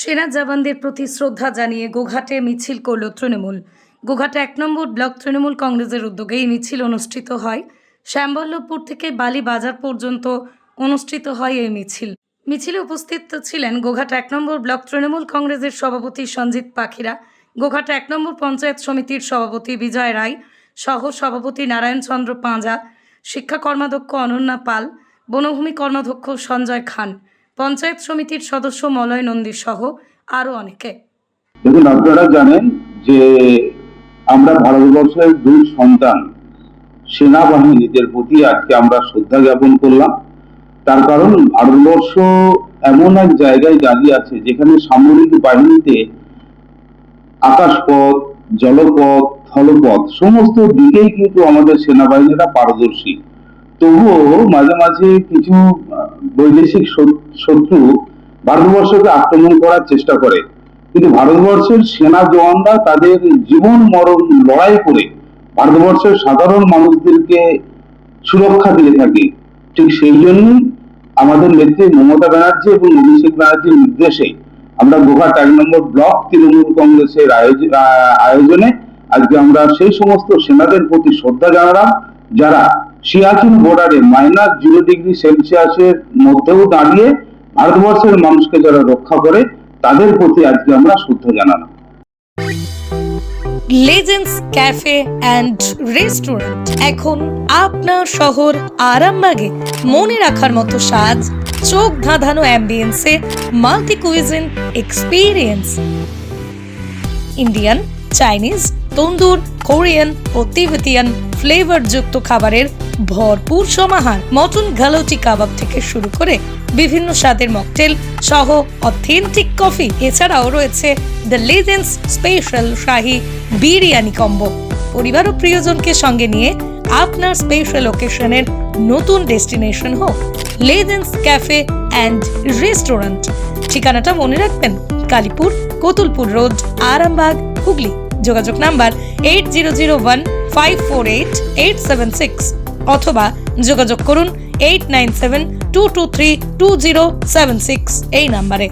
সেনা জওয়ানদের প্রতি শ্রদ্ধা জানিয়ে গোঘাটে মিছিল করল তৃণমূল। গোঘাটে এক নম্বর ব্লক তৃণমূল কংগ্রেসের উদ্যোগে এই মিছিল অনুষ্ঠিত হয়। শ্যামবল্লভপুর থেকে বালি বাজার পর্যন্ত অনুষ্ঠিত হয় এই মিছিল। মিছিলে উপস্থিত ছিলেন গোঘাট এক নম্বর ব্লক তৃণমূল কংগ্রেসের সভাপতি সঞ্জিত পাখিরা, গোঘাট এক নম্বর পঞ্চায়েত সমিতির সভাপতি বিজয় রায়, সহ সভাপতি নারায়ণ চন্দ্র পাঁজা, শিক্ষা কর্মাধ্যক্ষ অনন্যা পাল, বনভূমি কর্মাধ্যক্ষ সঞ্জয় খান। পঞ্চায়েত সমিতির সদস্য মলয় নন্দী সহ আরও অনেকে। দেখুন, আপনারা জানেন যে আমরা ভারতবর্ষের দুই সন্তান, সেনাবাহিনীদের প্রতি আজকে আমরা শ্রদ্ধা জ্ঞাপন করলাম। তার কারণ, ভারতবর্ষ এমন এক জায়গায় দাঁড়িয়ে আছে যেখানে সামরিক বাহিনীতে আকাশপথ, জলপথ, স্থলপথ, সমস্ত দিকেই কিন্তু আমাদের সেনাবাহিনীরা পারদর্শী। তবুও মাঝে মাঝে কিছু বৈদেশিক শত্রু ভারতবর্ষকে আক্রমণ করার চেষ্টা করে। কিন্তু ভারতবর্ষের সেনা জওয়ানরা তাদের জীবন মরণ লড়াই করে ভারতবর্ষের সাধারণ মানুষদেরকে সুরক্ষা দিয়ে থাকে। ঠিক সেই জন্যই আমাদের নেত্রী মমতা ব্যানার্জি এবং অভিষেক ব্যানার্জির নির্দেশে আমরা গোঘাট এক নম্বর ব্লক তৃণমূল কংগ্রেসের আয়োজনে আজকে আমরা সেই সমস্ত সেনাদের প্রতি শ্রদ্ধা জানালাম, যারা সিয়াচিন বর্ডারে মাইনাস জিরো ডিগ্রি সেলসিয়াসের মধ্যেও দাঁড়িয়ে ভারতবর্ষের মানুষকে যারা রক্ষা করে, তাদের প্রতি আজকে আমরা শ্রদ্ধা জানালাম। লেজেন্ডস ক্যাফে অ্যান্ড রেস্টুরেন্ট এখন আপনার শহর আরামবাগে মনে রাখার মতো সাজ, চোখ ধাঁধানো অ্যাম্বিয়েন্সে multi cuisine experience Indian Chinese tandoor Korean ও তিবেতিয়ান ফ্লেভারযুক্ত খাবারের ভরপুর সমাহার। মটন গালোটি কাবাব থেকে শুরু করে বিভিন্ন স্বাদের মকটেল সহ অথেন্টিক কফি এছাড়াও রয়েছে the legends special Shahi biryani combo পরিবার ও প্রিয়জনকে সঙ্গে নিয়ে আপনার স্পেশাল ওকেশনের নতুন ডেস্টিনেশন হোক। লেজেন্ডস ক্যাফে অ্যান্ড রেস্টুরেন্ট ঠিকানাটা মনে রাখবেন, কালীপুর, কোতুলপুর রোড, আরামবাগ, হুগলি। যোগাযোগ number eight zero zero one five four eight eight seven six অথবা যোগাযোগ করুন eight nine seven two two three two zero seven six এই নাম্বারে।